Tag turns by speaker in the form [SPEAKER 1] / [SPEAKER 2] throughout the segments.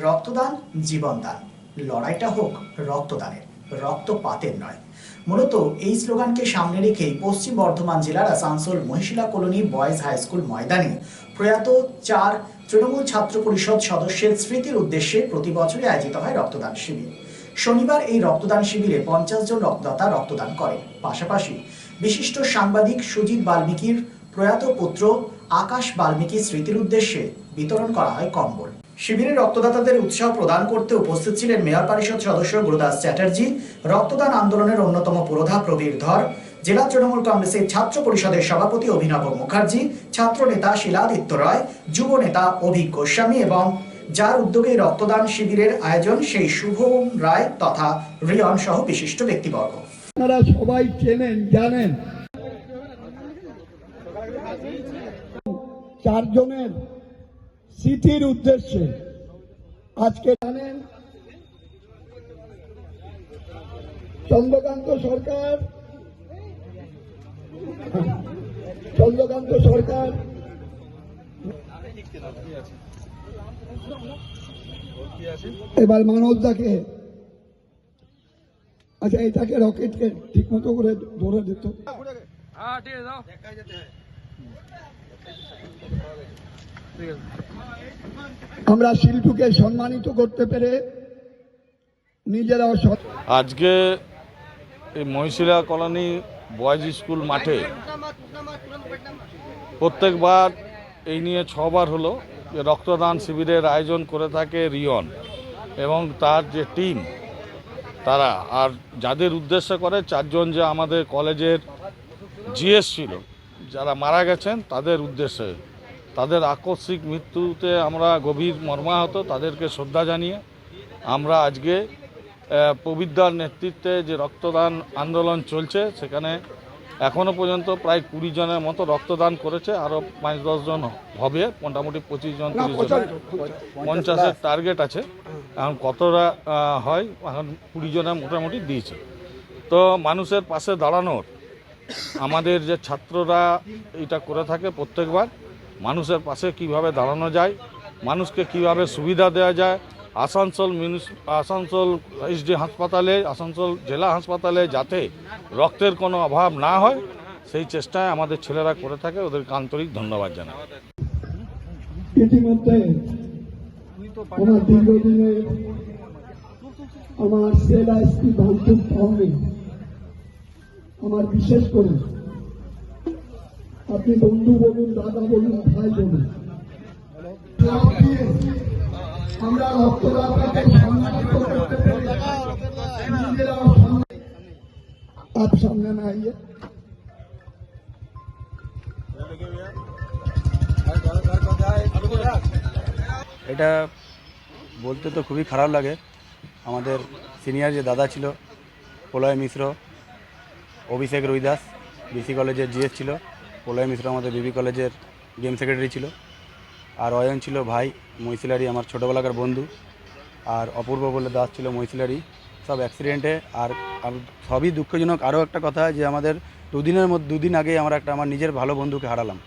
[SPEAKER 1] রক্তদান, জীবনদান। লড়াইটা হোক রক্তদানের, রক্তপাতের নয়। মূলত এই স্লোগানকে সামনে রেখেই পশ্চিম বর্ধমান জেলার Asansol Mahishila colony boys high school ময়দানে প্রয়াত চার তৃণমূল ছাত্র পরিষদ সদস্যের স্মৃতির উদ্দেশ্যে প্রতি বছরই আয়োজিত হয় রক্তদান শিবির। শনিবার এই রক্তদান শিবিরে পঞ্চাশ জন রক্তদাতা রক্তদান করেন। পাশাপাশি বিশিষ্ট সাংবাদিক সুজিত বাল্মীকির প্রয়াত পুত্র আকাশ বাল্মীকি স্মৃতির উদ্দেশ্যে বিতরণ করা হয় কম্বল। শিবিরে রক্তদাতাদের উৎসাহ প্রদান করতে উপস্থিত ছিলেন মেয়র পরিষদ সদস্য গুরুদাস চ্যাটার্জি, রক্তদান আন্দোলনের অন্যতম পুরোধা প্রবীর ধর, জেলা তৃণমূল কংগ্রেসের ছাত্র পরিষদের সভাপতি অভিনব মুখার্জি, ছাত্র নেতা শিলাদিত্য রায়, যুব নেতা অভিক গোস্বামী এবং যার উদ্যোগে রক্তদান শিবিরের আয়োজন সেই শুভম রায় তথা রিয়ন সহ বিশিষ্ট ব্যক্তিবর্গ।
[SPEAKER 2] আপনারা সবাই চেনেন, জানেন। চারজনের স্মৃতির উদ্দেশ্যে আজকে জানেন, চন্দ্রকান্ত সরকার চন্দ্রকান্ত সরকার, এবার মানবদাকে আচ্ছা এটাকে রকেটকে ঠিক মতো করে ধরে দিত।
[SPEAKER 3] হ্যাঁ ঠিক আছে যাও ঠিক আছে
[SPEAKER 2] আমরা শিল্পীকে সম্মানিত করতে পেরে নিজেরাও
[SPEAKER 4] আজকে এই মহিশিলা কলোনি বয়েজ স্কুল মাঠে প্রত্যেকবার এই নিয়ে ছবার হলো যে রক্তদান শিবিরের আয়োজন করে থাকে রিয়ন এবং তার যে টিম, তারা। আর যাদের উদ্দেশ্য করে চারজন যে আমাদের কলেজের জিএস ছিল, যারা মারা গেছেন, তাদের উদ্দেশ্যে তাদের আকস্মিক মৃত্যুতে আমরা গভীর মর্মাহত তাদেরকে শ্রদ্ধা জানিয়ে আমরা আজকে প্রবিদ্যার নেতৃত্বে যে রক্তদান আন্দোলন চলছে সেখানে এখনও পর্যন্ত প্রায় কুড়ি জনের মতো রক্তদান করেছে আরও পাঁচ দশজন হবে মোটামুটি পঁচিশ জন তিরিশ জন। পঞ্চাশের টার্গেট আছে। এখন কতটা হয় এখন কুড়ি জনের মোটামুটি দিয়েছে। তো মানুষের পাশে দাঁড়ানোর আমাদের যে ছাত্ররা এটা করে থাকে প্রত্যেকবার মানুষের পাশে কীভাবে দাঁড়ানো যায়, মানুষকে কীভাবে সুবিধা দেওয়া যায়, আসানসোল মিউনিস, আসানসোল এইচডি হাসপাতালে, আসানসোল জেলা হাসপাতালে যাতে রক্তের কোনো অভাব না হয়, সেই চেষ্টায় আমাদের ছেলেরা করে থাকে। ওদেরকে আন্তরিক ধন্যবাদ জানাই।
[SPEAKER 2] ইতিমধ্যে আমার আমার বিশেষ করে আপনি বন্ধু বলুন দাদা বলুন ভাই বলুন ক্লাব দিয়ে আমরা রক্তদাতাকে সম্মানিত করতে পেরে নিজেরাও সম্মান- आप सामने में आइए
[SPEAKER 5] এটা বলতে তো খুবই খারাপ লাগে আমাদের সিনিয়র যে দাদা ছিল প্রলয় মিশ্র অভিষেক রুইদাস বিসি কলেজের জিএস ছিল প্রলয় মিশ্র আমাদের বিবি কলেজের গেম সেক্রেটারি ছিল। আর অয়ন ছিল ভাই মৈশিলারি আমার ছোটোবেলাকার বন্ধু। আর অপূর্ব বলে দাস ছিল মৈশিলারি সব অ্যাক্সিডেন্টে আর সবই দুঃখজনক। আরও একটা কথা যে আমাদের দুদিনের মধ্যে, দুদিন আগে আমরা একটা আমার নিজের ভালো বন্ধুকে হারালাম।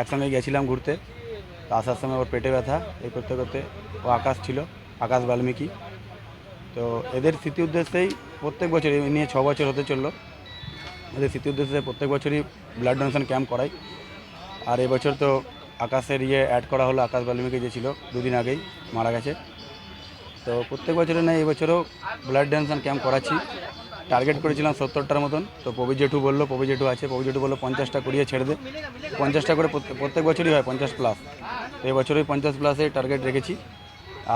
[SPEAKER 5] একসঙ্গে গেছিলাম ঘুরতে। আসার সময় ওর পেটে ব্যথা, এই করতে করতে ও আকাশ ছিল, আকাশ বাল্মীকি। তো এদের স্মৃতি উদ্দেশ্যেই প্রত্যেক বছর নিয়ে ছ বছর হতে চলল। এদের স্মৃতি উদ্দেশ্যে প্রত্যেক বছরই ব্লাড ডোনেশন ক্যাম্প করাই। আর এবছর তো আকাশের ইয়ে অ্যাড করা হলো, আকাশ বাল্মীকি যে ছিল, দুদিন আগেই মারা গেছে। তো প্রত্যেক বছরে নেই এবছরও ব্লাড ডোনেশন ক্যাম্প করাচ্ছি। টার্গেট করেছিলাম সত্তরটার মতন। তো পবি জেঠু বলল পবি জেঠু আছে পবি জেঠু বলল পঞ্চাশটা করিয়ে ছেড়ে দে। পঞ্চাশটা করে প্রত্যেক বছরই হয়, পঞ্চাশ প্লাস তো এবছরই পঞ্চাশ প্লাসে টার্গেট রেখেছি।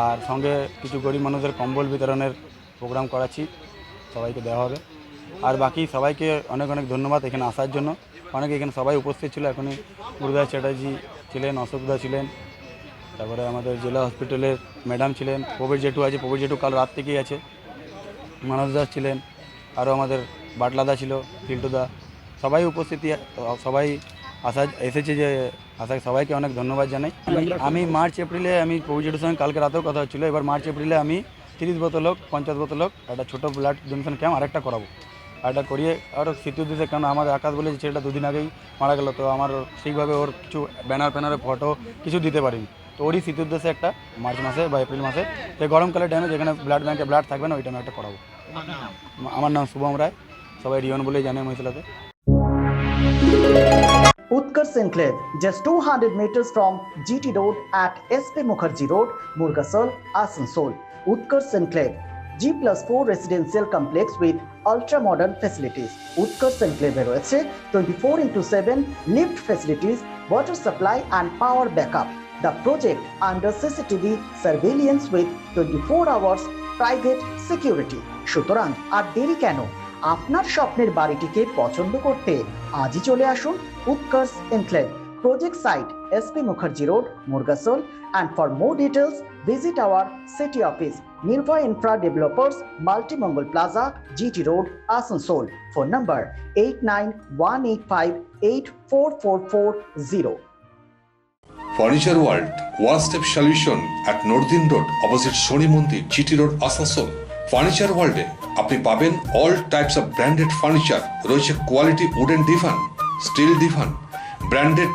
[SPEAKER 5] আর সঙ্গে কিছু গরিব মানুষের কম্বল বিতরণের প্রোগ্রাম করাচ্ছি। সবাইকে দেওয়া হবে। আর বাকি সবাইকে অনেক অনেক ধন্যবাদ এখানে আসার জন্য। অনেকে এখানে সবাই উপস্থিত ছিল, এখনই গুরুদাস চ্যাটার্জি ছিলেন অশোকদা ছিলেন, তারপরে আমাদের জেলা হসপিটালের ম্যাডাম ছিলেন, প্রবীর জেঠু আছে, প্রবীর জেঠু কাল রাত থেকেই আছে, মানস দাস ছিলেন, আরও আমাদের বাটলাদা ছিল ফিল্টুদা সবাই উপস্থিতি, সবাই আসা, এসেছে যে আসা সবাইকে অনেক ধন্যবাদ জানাই। আমি- মার্চ, এপ্রিলে আমি প্রভু জেঠুর সঙ্গে কালকে রাতেও কথা হচ্ছিল, এবার মার্চ, এপ্রিলে আমি তিরিশ বোতল হোক, পঞ্চাশ বোতল হোক, একটা ছোটো ব্লাড ডোনেশন ক্যাম্প আরেকটা করাবো। আর এটা করিয়ে আরও স্মৃতি উদ্দেশ্যে কারণ আমাদের আকাশ বলে যে ছেলেটা দুদিন আগেই মারা গেল তো আমার ঠিকভাবে ওর কিছু ব্যানার ফ্যানারে ফটো কিছু দিতে পারিনি। তো ওরই স্মৃতি উদ্দেশ্যে একটা মার্চ মাসে বা এপ্রিল মাসে এই গরমকালের টাইমে যেখানে ব্লাড ব্যাঙ্কে ব্লাড থাকবে না ওই টাইমে একটা করাবো। আমার নাম শুভম রায় সবাই রিয়ন বলেই জানে মহিলাতে
[SPEAKER 1] Utkarsh Enclave, just 200 meters from GT Road at SP Mukherjee Road, Murgasol, Asansol. Utkarsh Enclave, G plus 4 residential complex with ultra modern facilities Utkarsh এনক্লেভে রয়েছে twenty four into seven lift facilities water supply and power backup the project under CCTV surveillance with twenty four hours private security সুতরাং আর দেরি কেন? আপনার স্বপ্নের বাড়িটিকে পছন্দ করতে আজই চলে আসুন Utkarsh enclave more details visit our city office Nirbhay infra developers Multimangal plaza GT road Asansol phone number eight nine one eight five eight four four four zero
[SPEAKER 6] furniture world one step solution at northern road opposite Shani Mandir GT road Asansol furniture ওয়ার্ল্ডে আপনি পাবেন all types of branded furniture রয়েছে quality wooden divan steel divan branded